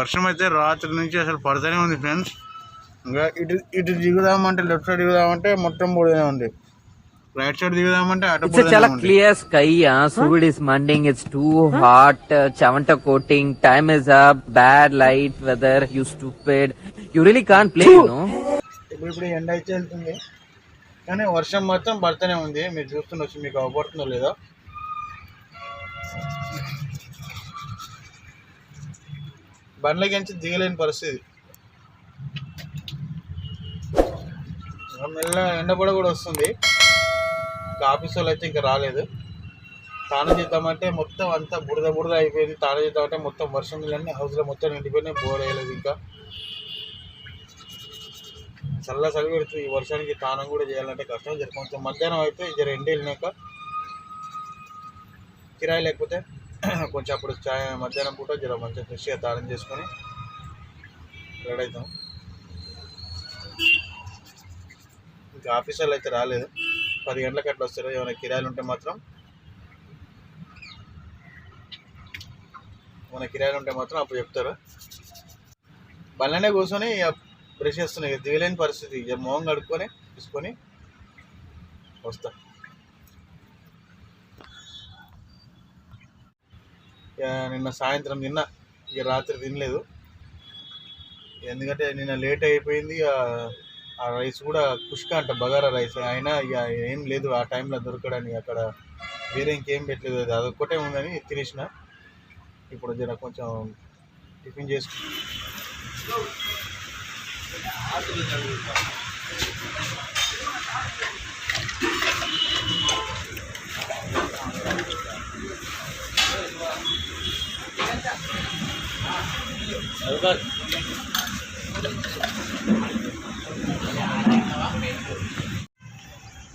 వర్షం అయితే రాత్రి నుంచి అసలు పడుతూనే ఉంది ఫ్రెండ్స్ ఇంకా ఇటు ఇటు దిగుదామంటే లెఫ్ట్ సైడ్ దిగుదామంటే మొత్తం బుడదనే ఉంది రైట్ సైడ్ దిగుదామంటే అటు. Uh, Sud is munding. It's too hot. Uh, Chavanta coating. Time is up. Bad light weather. You stupid. You really can't play, you know. ఇప్పుడు ఇప్పుడు ఎండ అయితే వెళ్తుంది కానీ వర్షం మాత్రం పడుతూనే ఉంది మీరు చూస్తుండొచ్చు మీకు అవపడుతుందో లేదో బండ్ల నుంచి దిగలేని పరిస్థితి. మెల్ల ఎండ కూడా వస్తుంది. ఇంకా ఆఫీస్ వాళ్ళు అయితే ఇంకా రాలేదు. తాను చేద్దామంటే మొత్తం అంతా బురద బురద అయిపోయింది. తాను చేద్దామంటే మొత్తం వర్షం నీళ్ళన్నీ హౌస్లో మొత్తం నిండిపోయినాయి. బోర్ వేయలేదు ఇంకా. చల్ల చలి పెడుతుంది. ఈ వర్షానికి తానం కూడా చేయాలంటే కష్టం. జర కొంచెం మధ్యాహ్నం అయితే జర ఎండ వెళ్ళినాక కిరాయి లేకపోతే కొంచెం అప్పుడు చాయ్ మధ్యాహ్నం పూట జర మంచిగా ఫ్రెష్గా దానం చేసుకొని రెడీ అవుతాం. ఇంకా ఆఫీసర్లు అయితే రాలేదు. పది గంటలకు అట్లా వస్తారు. ఏమైనా కిరాయిలు ఉంటే మాత్రం ఏమైనా కిరాయిలు ఉంటే మాత్రం అప్పుడు చెప్తారు. బండ్లనే కూర్చొని బ్రష్ చేస్తున్నాయి. దిగలేని పరిస్థితి. మొహం కడుక్కొని తీసుకొని వస్తా. నిన్న సాయంత్రం తిన్నా ఇక రాత్రి తినలేదు. ఎందుకంటే నిన్న లేట్ అయిపోయింది ఇక ఆ రైస్ కూడా కుష్క అంట బగారా రైస్. అయినా ఇక ఏం లేదు ఆ టైంలో దొరకడానికి అక్కడ వేరే ఇంకేం పెట్టలేదు. అది అదొక్కటే ఉందని తినేసిన. ఇప్పుడు జర కొంచెం టిఫిన్ చేసుకు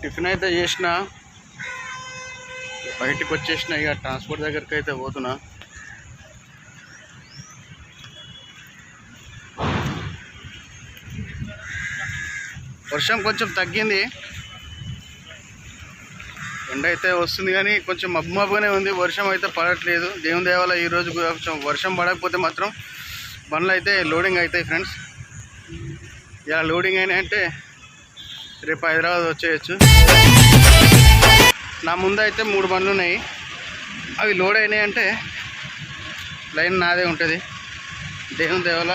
టిఫిన్ అయితే చేసిన బయటికి వచ్చేసిన ఇక ట్రాన్స్పోర్ట్ దగ్గరికి అయితే పోతున్నా. వర్షం కొంచెం తగ్గింది. ఎండ అయితే వస్తుంది కానీ కొంచెం మబ్బు మబ్బుగానే ఉంది. వర్షం అయితే పడట్లేదు. దేవుని దేవాల ఈరోజు కొంచెం వర్షం పడకపోతే మాత్రం బండ్లు అయితే లోడింగ్ అవుతాయి ఫ్రెండ్స్ ఇలా లోడింగ్ అయినాయి అంటే రేపు హైదరాబాద్ వచ్చేయచ్చు. నా ముందు అయితే మూడు బండ్లు ఉన్నాయి. అవి లోడ్ అయినాయి అంటే లైన్ నాదే ఉంటుంది. దేవుని దేవాల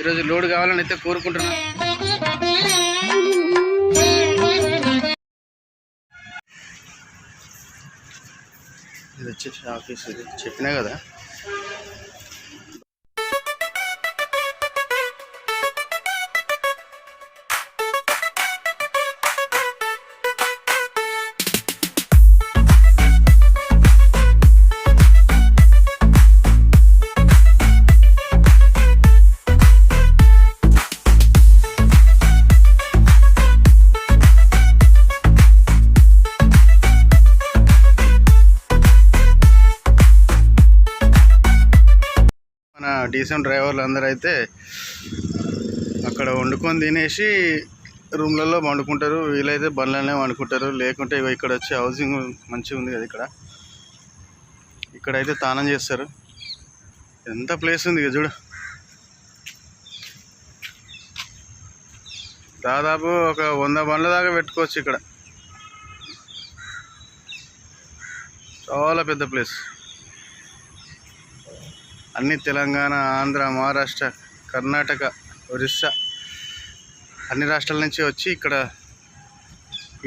ఈరోజు లోడ్ కావాలని అయితే కోరుకుంటున్నాను ఇది వచ్చేసి ఆఫీస్ ఇది. చెప్పినా కదా. డీసెంట్ డ్రైవర్లు అందరూ అయితే అక్కడ వండుకొని తినేసి రూమ్లలో వండుకుంటారు. వీలైతే బండ్లనే వండుకుంటారు. లేకుంటే ఇక్కడ వచ్చి హౌసింగ్ మంచిగా ఉంది కదా ఇక్కడ. ఇక్కడైతే తానం చేస్తారు. ఎంత ప్లేస్ ఉంది ఇక చూడు. దాదాపు ఒక వంద బండ్ల దాకా పెట్టుకోవచ్చు ఇక్కడ. చాలా పెద్ద ప్లేస్. అన్ని తెలంగాణ ఆంధ్ర మహారాష్ట్ర కర్ణాటక ఒరిస్సా అన్ని రాష్ట్రాల నుంచి వచ్చి ఇక్కడ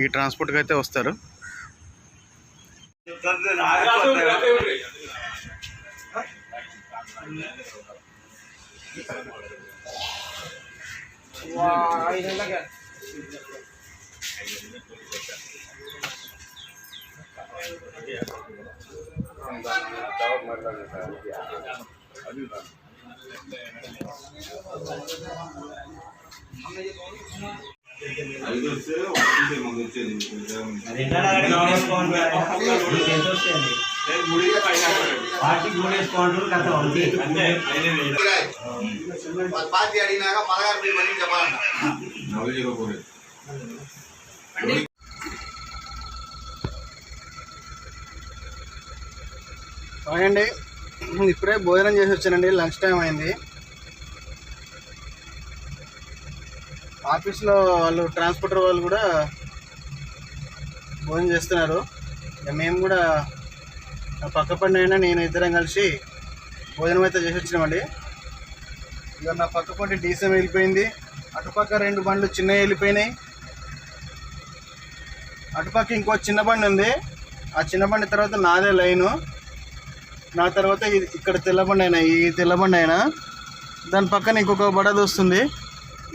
ఈ ట్రాన్స్పోర్ట్కి అయితే వస్తారు. పార్టీ అడిగినాక పదహారు వేలు మళ్ళీ చెప్పాలంట అండి ఇప్పుడే భోజనం చేసి వచ్చానండి లంచ్ టైం అయింది. ఆఫీస్లో వాళ్ళు ట్రాన్స్పోర్టర్ వాళ్ళు కూడా భోజనం చేస్తున్నారు. ఇక మేము కూడా పక్క పండినైనా అయినా నేను ఇద్దరం కలిసి భోజనం అయితే చేసి వచ్చినామండి. ఇక నా పక్క పండి డీసెం వెళ్ళిపోయింది. అటుపక్క రెండు బండ్లు చిన్నవి వెళ్ళిపోయినాయి. అటుపక్క ఇంకో చిన్న బండి ఉంది. ఆ చిన్న బండి తర్వాత నాదే లైను. నా తర్వాత ఇక్కడ తెల్లబండి అయినా ఈ తెల్లబండి అయినా దాని పక్కన ఇంకొక బడది వస్తుంది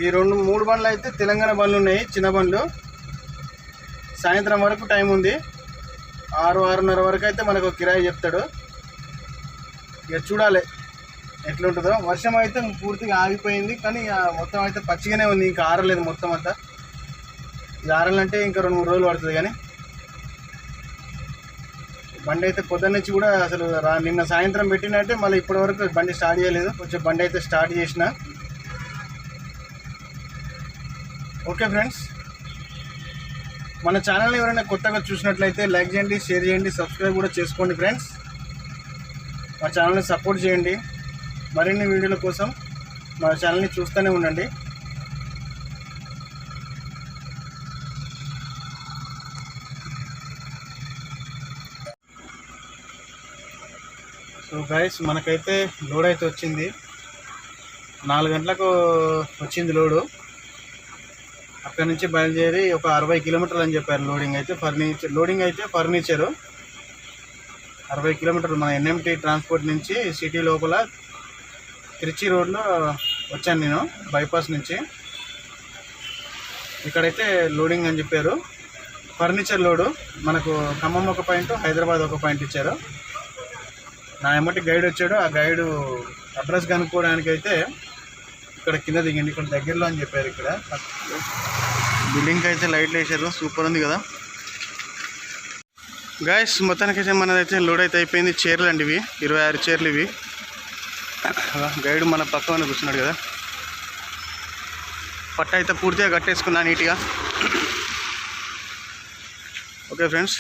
ఈ రెండు మూడు బండ్లు అయితే తెలంగాణ బండ్లు ఉన్నాయి చిన్న బండ్లు. సాయంత్రం వరకు టైం ఉంది. ఆరు ఆరున్నర వరకు అయితే మనకు కిరాయి చెప్తాడు. ఇక చూడాలి ఎట్లుంటుందో. వర్షం అయితే పూర్తిగా ఆగిపోయింది కానీ మొత్తం అయితే పచ్చిగానే ఉంది ఇంకా ఆరలేదు మొత్తం అంతా. ఇది ఆరాలంటే ఇంకా రెండు మూడు రోజులు పడుతుంది కానీ. బండి అయితే పొద్దున్న నుంచి కూడా అసలు రా నిన్న సాయంత్రం పెట్టినట్టే మళ్ళీ ఇప్పటి వరకు బండి స్టార్ట్ చేయలేదు. కొంచెం బండి అయితే స్టార్ట్ చేసిన. Okay friends. మన ఛానల్ ఎవరైనా కొత్తగా చూసినట్లయితే లైక్ చేయండి షేర్ చేయండి సబ్స్క్రైబ్ కూడా చేసుకోండి ఫ్రెండ్స్. మా ఛానల్ని సపోర్ట్ చేయండి. మరిన్ని వీడియోల కోసం మా ఛానల్ని చూస్తూనే ఉండండి. సో గైస్ మనకైతే లోడ్ అయితే వచ్చింది. నాలుగు గంటలకు వచ్చింది లోడు. అక్కడ నుంచి బయలుదేరి ఒక అరవై కిలోమీటర్లు అని చెప్పారు లోడింగ్ అయితే ఫర్నిచర్ లోడింగ్ అయితే ఫర్నిచరు. అరవై కిలోమీటర్లు మన ఎన్ఎంటీ ట్రాన్స్పోర్ట్ నుంచి సిటీ లోపల తిరుచి రోడ్లో వచ్చాను నేను బైపాస్ నుంచి. ఇక్కడైతే లోడింగ్ అని చెప్పారు. ఫర్నిచర్ లోడు మనకు ఖమ్మం ఒక పాయింట్ హైదరాబాద్ ఒక పాయింట్ ఇచ్చారు. నా ఎమ్మటి గైడ్ వచ్చాడు. ఆ గైడు అడ్రస్ కనుక్కోవడానికి అయితే ఇక్కడ కింద దిగండి. ఇక్కడ దగ్గరలో అని చెప్పారు ఇక్కడ. బిల్డింగ్కి అయితే లైట్లు వేసారు సూపర్ ఉంది కదా. గాయస్ మొత్తానికైతే మనదైతే లోడ్ అయితే అయిపోయింది. చీరలు అండి ఇవి. ఇరవై ఆరు చీరలు ఇవి. గైడ్ మన పక్కన కూర్చున్నాడు కదా. పట్ట అయితే పూర్తిగా కట్టేసుకున్నా నీట్గా. ఓకే ఫ్రెండ్స్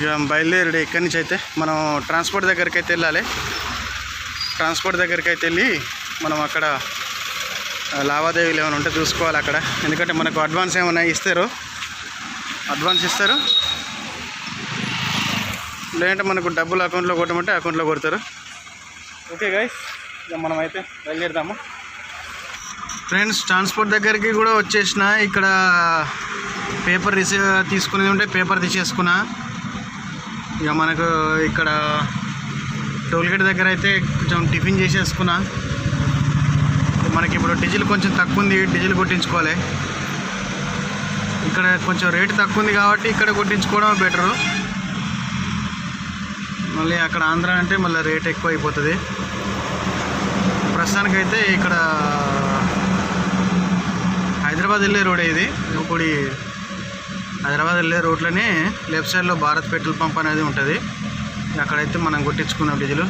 ఇక బయలుదేరి ఇక్కడి నుంచి అయితే. మనం ట్రాన్స్పోర్ట్ దగ్గరికి అయితే వెళ్ళాలి. ట్రాన్స్పోర్ట్ దగ్గరికి అయితే వెళ్ళి మనం అక్కడ లావాదేవీలు ఏమైనా ఉంటే చూసుకోవాలి అక్కడ. ఎందుకంటే మనకు అడ్వాన్స్ ఏమైనా ఇస్తారు. అడ్వాన్స్ ఇస్తారు. లేదంటే మనకు డబ్బులు అకౌంట్లో కొట్టమంటే అకౌంట్లో కొడతారు. ఓకే గైస్ ఇక మనం అయితే బయలుదేరుదాము. ఫ్రెండ్స్ ట్రాన్స్పోర్ట్ దగ్గరికి కూడా వచ్చేసిన. ఇక్కడ పేపర్ రిసీవ్ తీసుకునేది ఉంటే పేపర్ తీసేసుకున్నా. ఇక మనకు ఇక్కడ టోల్గేట్ దగ్గర అయితే కొంచెం టిఫిన్ చేసేసుకున్నా. మనకి ఇప్పుడు డీజిల్ కొంచెం తక్కువ ఉంది డీజిల్ కొట్టించుకోవాలి. ఇక్కడ కొంచెం రేటు తక్కువ ఉంది కాబట్టి ఇక్కడ కొట్టించుకోవడం బెటరు. మళ్ళీ అక్కడ ఆంధ్ర అంటే మళ్ళీ రేట్ ఎక్కువ అయిపోతుంది ప్రస్తుతానికైతే ఇక్కడ హైదరాబాద్ వెళ్ళే రోడ్ ఇది ఇప్పుడు హైదరాబాద్ వెళ్ళే రోడ్లోనే లెఫ్ట్ సైడ్లో భారత్ పెట్రోల్ పంప్ అనేది ఉంటుంది. అక్కడైతే మనం కొట్టించుకున్నాం డీజిల్.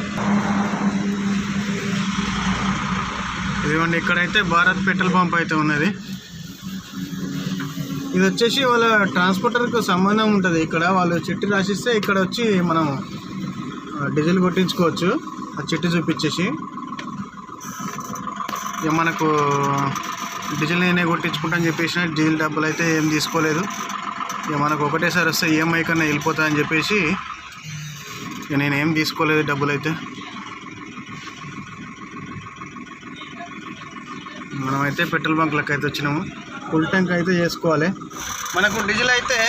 ఇదిగోండి ఇక్కడైతే భారత్ పెట్రోల్ పంప్ అయితే ఉన్నది. ఇది వచ్చేసి వాళ్ళ ట్రాన్స్పోర్టర్కు సంబంధం ఉంటుంది. ఇక్కడ వాళ్ళు చిట్టి రాసిస్తే ఇక్కడ వచ్చి మనం డీజిల్ కొట్టించుకోవచ్చు. ఆ చిట్టి చూపించేసి. ఇక మనకు డీజిల్ నేనే కొట్టించుకుంటా అని చెప్పేసి డీజిల్ డబ్బులు అయితే ఏం తీసుకోలేదు. ఇక మనకు ఒకటేసారి వస్తే ఈఎంఐ కన్నా వెళ్ళిపోతాయని చెప్పేసి ఇక నేను ఏం తీసుకోలేదు డబ్బులు అయితే. మనమైతే పెట్రోల్ బంక్లకు అయితే వచ్చినాము. ఫుల్ ట్యాంక్ అయితే చేసుకోవాలి. మనకు డీజిల్ అయితే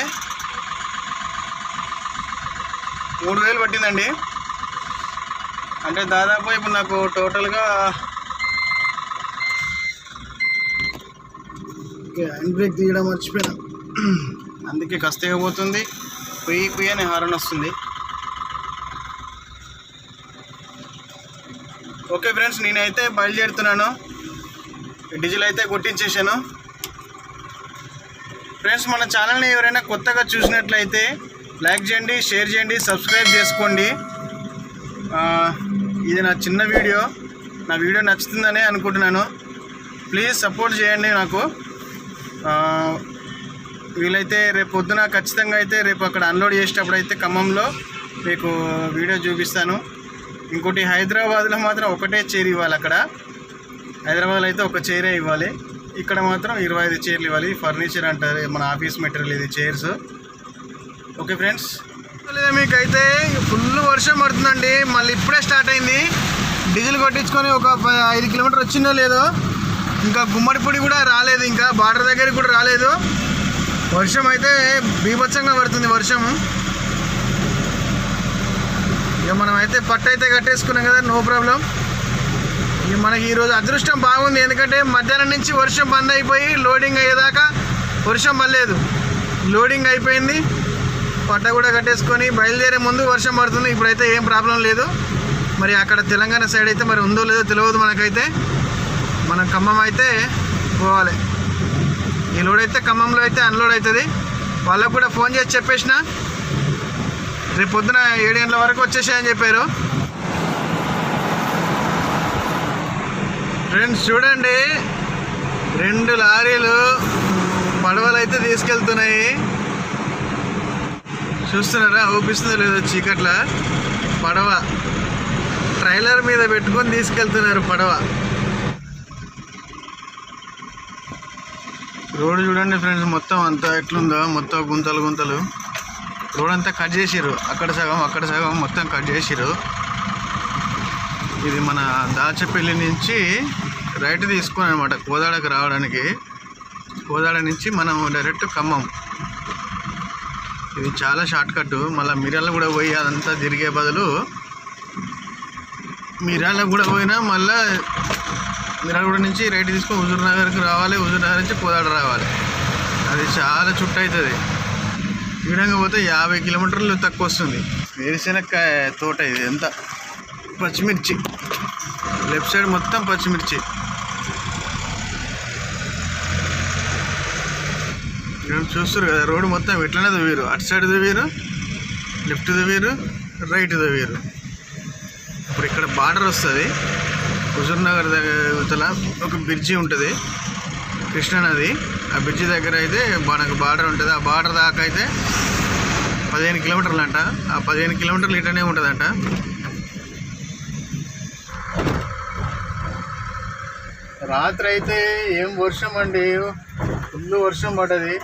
మూడు వేలు పట్టిందండి. అంటే దాదాపు ఇప్పుడు నాకు టోటల్గా ఓకే హ్యాండ్ బ్రేక్ తీయడం మర్చిపోయినా. అందుకే కస్తగా పోతుంది. పొయ్యి పొయ్యి అనే హారన్ వస్తుంది. ఓకే ఫ్రెండ్స్ నేనైతే బయలుదేరుతున్నాను. డీజిల్ అయితే కొట్టించేసాను ఫ్రెండ్స్ మన ఛానల్ని ఎవరైనా కొత్తగా చూసినట్లయితే లైక్ చేయండి షేర్ చేయండి సబ్స్క్రైబ్ చేసుకోండి. ఇది నా చిన్న వీడియో. నా వీడియో నచ్చుతుందని అనుకుంటున్నాను. ప్లీజ్ సపోర్ట్ చేయండి నాకు. వీలైతే రేపు పొద్దున ఖచ్చితంగా అయితే రేపు అక్కడ అన్లోడ్ చేసేటప్పుడు అయితే ఖమ్మంలో మీకు వీడియో చూపిస్తాను. ఇంకోటి హైదరాబాద్లో మాత్రం ఒకటే చైర్ ఇవ్వాలి అక్కడ. హైదరాబాద్లో అయితే ఒక చైరే ఇవ్వాలి. ఇక్కడ మాత్రం ఇరవై ఐదు చైర్లు ఇవ్వాలి. ఫర్నిచర్ అంటారు మన ఆఫీస్ మెటీరియల్ ఇది చైర్స్. Okay friends? లేదా మీకైతే ఫుల్ వర్షం పడుతుందండి. మళ్ళీ ఇప్పుడే స్టార్ట్ అయింది. డీజిల్ కొట్టించుకొని ఒక ఐదు కిలోమీటర్ వచ్చిందో లేదో ఇంకా గుమ్మడిపొడి కూడా రాలేదు. ఇంకా బార్డర్ దగ్గరికి కూడా రాలేదు. వర్షం అయితే బీభత్సంగా పడుతుంది వర్షం ఇక మనం అయితే పట్టు అయితే కట్టేసుకున్నాం కదా నో ప్రాబ్లం ఇక మనకి ఈరోజు అదృష్టం బాగుంది ఎందుకంటే మధ్యాహ్నం నుంచి వర్షం బంద్ అయిపోయి లోడింగ్ అయ్యేదాకా వర్షం పడలేదు. లోడింగ్ అయిపోయింది. పట్ట కూడా కట్టేసుకొని బయలుదేరే ముందు వర్షం పడుతుంది ఇప్పుడైతే ఏం ప్రాబ్లం లేదు. మరి అక్కడ తెలంగాణ సైడ్ అయితే మరి ఉందో లేదో తెలియదు మనకైతే. మనం ఖమ్మం అయితే పోవాలి. ఈ లోడ్ అయితే ఖమ్మంలో అయితే అన్లోడ్ అవుతుంది. వాళ్ళకు కూడా ఫోన్ చేసి చెప్పేసిన. రేపు పొద్దున ఏడు గంటల వరకు వచ్చేసాయని చెప్పారు. ఫ్రెండ్స్ చూడండి. రెండు లారీలు పడవలు అయితే తీసుకెళ్తున్నాయి. చూస్తున్నారా? ఊపిస్తుందో లేదో చీకట్ల. పడవ. ట్రైలర్ మీద పెట్టుకొని తీసుకెళ్తున్నారు పడవ. రోడ్డు చూడండి ఫ్రెండ్స్ మొత్తం అంతా ఎట్లుందో మొత్తం గుంతలు గుంతలు. రోడ్ అంతా కట్ చేసిర్రు. అక్కడ సగం అక్కడ సగం మొత్తం కట్ చేసిర్రు. ఇది మన దాచపల్లి నుంచి రైట్ తీసుకుని అనమాట కోదాడకు రావడానికి. కోదాడ నుంచి మనం డైరెక్ట్ ఖమ్మం. ఇది చాలా షార్ట్కట్ మళ్ళీ మిర్యాల కూడా పోయి అదంతా తిరిగే బదులు మిర్యాల కూడా పోయినా మళ్ళీ మిర్యాలగూడ నుంచి రైట్ తీసుకొని హుజూర్ నగర్కి రావాలి హుజూర్ నగర్ నుంచి కోదాడ రావాలి. అది చాలా చుట్టూ అవుతుంది. ఈ విధంగా పోతే యాభై కిలోమీటర్లు తక్కువ వస్తుంది. వేరుశెనక్కాయ తోట ఇది ఎంత? పచ్చిమిర్చి. లెఫ్ట్ సైడ్ మొత్తం పచ్చిమిర్చి. చూస్తారు కదా రోడ్డు మొత్తం ఇట్లనే దువ్వీరు. అటు సైడ్ దువ్వీరు లెఫ్ట్ దువ్వీరు రైట్ దువ్వీరు. ఇప్పుడు ఇక్కడ బార్డర్ వస్తుంది. హుజూర్నగర్ దగ్గర ఒక బ్రిడ్జి ఉంటుంది. కృష్ణానది. ఆ బ్రిడ్జి దగ్గర అయితే మనకు బార్డర్ ఉంటుంది. ఆ బార్డర్ దాకా అయితే పదిహేను కిలోమీటర్లు అంట ఆ పదిహేను కిలోమీటర్లు ఇటనే ఉంటుందంట. రాత్రి అయితే ఏం వర్షం అండి? ఫుల్ వర్షం పడ్డది.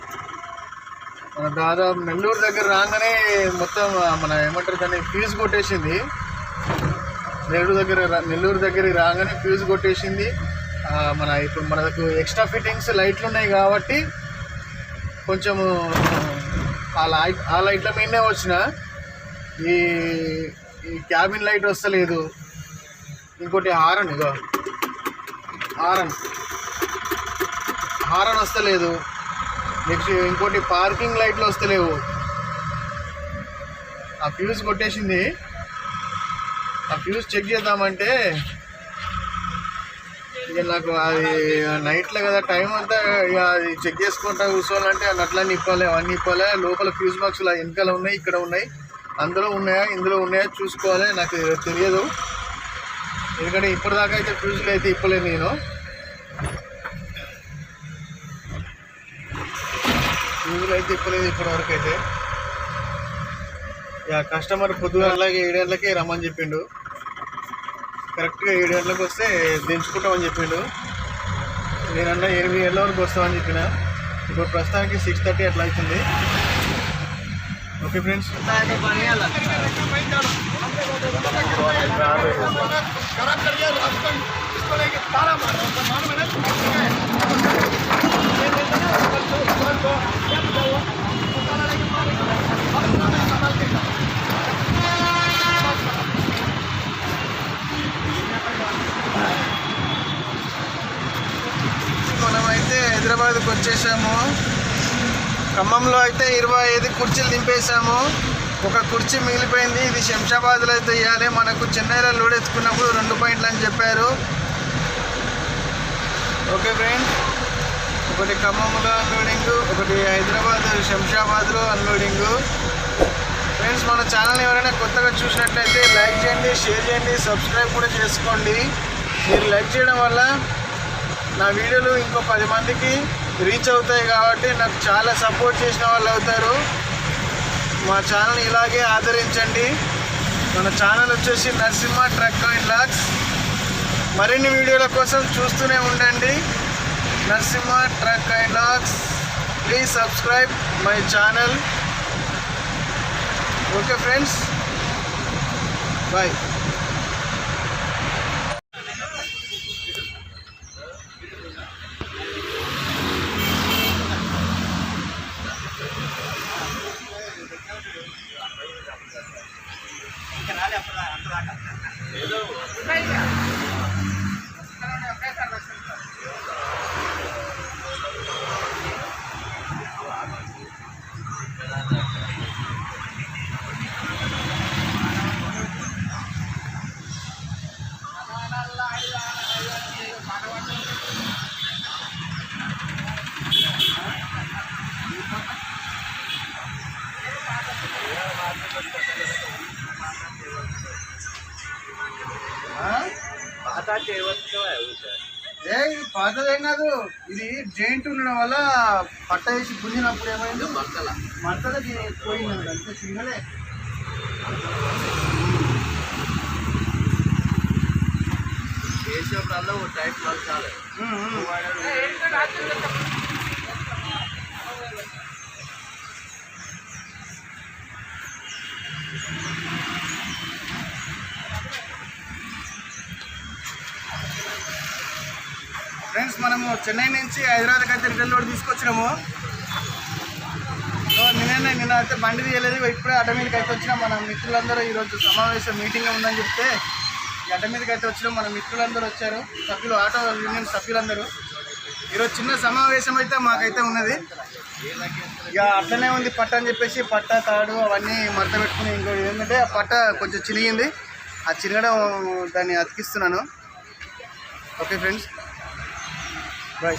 మన దాదాపు నెల్లూరు దగ్గర రాగానే మొత్తం మన ఏమంటారు దాన్ని ఫీజు కొట్టేసింది. నెల్లూరు దగ్గర నెల్లూరు దగ్గరికి రాగానే ఫ్యూజ్ కొట్టేసింది. మన ఇప్పుడు మనకు ఎక్స్ట్రా ఫిట్టింగ్స్ లైట్లు ఉన్నాయి కాబట్టి కొంచెము ఆ లైట్ ఆ లైట్ల మీదనే వచ్చిన. ఈ ఈ క్యాబిన్ లైట్ వస్తలేదు. ఇంకోటి హారన్ ఇగో. హారన్. హారన్ వస్తలేదు. నెక్స్ట్ ఇంకోటి పార్కింగ్ లైట్లు వస్తలేవు. ఆ ఫ్యూజ్ కొట్టేసింది. ఆ ఫ్యూజ్ చెక్ చేద్దామంటే ఇక నాకు అది నైట్లో కదా టైం అంతా ఇక అది చెక్ చేసుకుంటా కూర్చోవాలంటే ఆ నట్లన్నీ ఇప్పాలి అవన్నీ ఇప్పాలి లోపల ఫ్యూజ్ బాక్సులు వెనకాల ఉన్నాయి ఇక్కడ ఉన్నాయి. అందులో ఉన్నాయా ఇందులో ఉన్నాయా చూసుకోవాలి నాకు తెలియదు. ఎందుకంటే ఇప్పటిదాకా అయితే ఫ్యూజులు అయితే ఇప్పలేదు నేను. ఫ్యూజులు అయితే ఇప్పలేదు ఇప్పటివరకు అయితే. ఇక కస్టమర్ పొద్దుగా అలాగే ఏడు గంటలకే రమ్మని చెప్పిండు. కరెక్ట్గా ఏడు గంటలకు వస్తే దించుకుంటామని చెప్పిండు. నేనన్నా ఎనిమిది గంటల వరకు వస్తామని చెప్పిన. ఇప్పుడు ప్రస్తుతానికి సిక్స్ థర్టీ అట్లా అవుతుంది. Okay friends. మనమైతే హైదరాబాద్కి వచ్చేసాము. ఖమ్మంలో అయితే ఇరవై ఐదు కుర్చీలు దింపేశాము. ఒక కుర్చీ మిగిలిపోయింది. ఇది శంషాబాద్లో అయితే ఇవ్వాలి మనకు చెన్నైలో లోడ్ ఎత్తుకున్నప్పుడు రెండు పాయింట్లు అని చెప్పారు. Okay friend. ఒకటి ఖమ్మంలో అన్లోడింగ్ ఒకటి హైదరాబాద్ శంషాబాద్లో అన్లోడింగ్ ఫ్రెండ్స్ మన ఛానల్ ఎవరైనా కొత్తగా చూసినట్లయితే లైక్ చేయండి షేర్ చేయండి సబ్స్క్రైబ్ కూడా చేసుకోండి. మీరు లైక్ చేయడం వల్ల నా వీడియోలు ఇంకో పది మందికి రీచ్ అవుతాయి కాబట్టి నాకు చాలా సపోర్ట్ చేసిన వాళ్ళు అవుతారు. మా ఛానల్ ఇలాగే ఆదరించండి. మన ఛానల్ వచ్చేసి నరసింహ ట్రక్ అండ్ లాక్స్ మరిన్ని వీడియోల కోసం చూస్తూనే ఉండండి. Narasimha truck and lakhs please subscribe my channel okay friends bye ఏదో ఏ ఇది పాతదేం కాదు. ఇది జైంట్ ఉండడం వల్ల పట్ట వేసి గుంజినప్పుడు ఏమైంది? మడతల. మడతలకి పోయింది అంతే సింగలే. ఉమ్, ఉమ్. ఫ్రెండ్స్ మనము చెన్నై నుంచి హైదరాబాద్కి అయితే రిటర్న్ లోడ్ తీసుకొచ్చినాము. సో నిన్న నిన్న అయితే బండి తీయలేదు. ఇప్పుడే అడ్డ మీదకి అయితే వచ్చినా. మన మిత్రులందరూ ఈరోజు సమావేశం మీటింగ్ ఉందని చెప్తే ఈ అడ్డ మీదకి అయితే వచ్చినాం. మన మిత్రులందరూ వచ్చారు. సభ్యులు ఆటో యూనియన్ సభ్యులందరూ. ఈరోజు చిన్న సమావేశం అయితే మాకైతే ఉన్నది. ఇక అట్లనే ఉంది పట్ట అని చెప్పేసి పట్ట తాడు అవన్నీ మడత పెట్టుకుని ఇంకోటి ఏంటంటే ఆ పట్ట కొంచెం చినిగింది. ఆ చిరగడం దాన్ని అతికిస్తున్నాను. Okay friends. బాయ్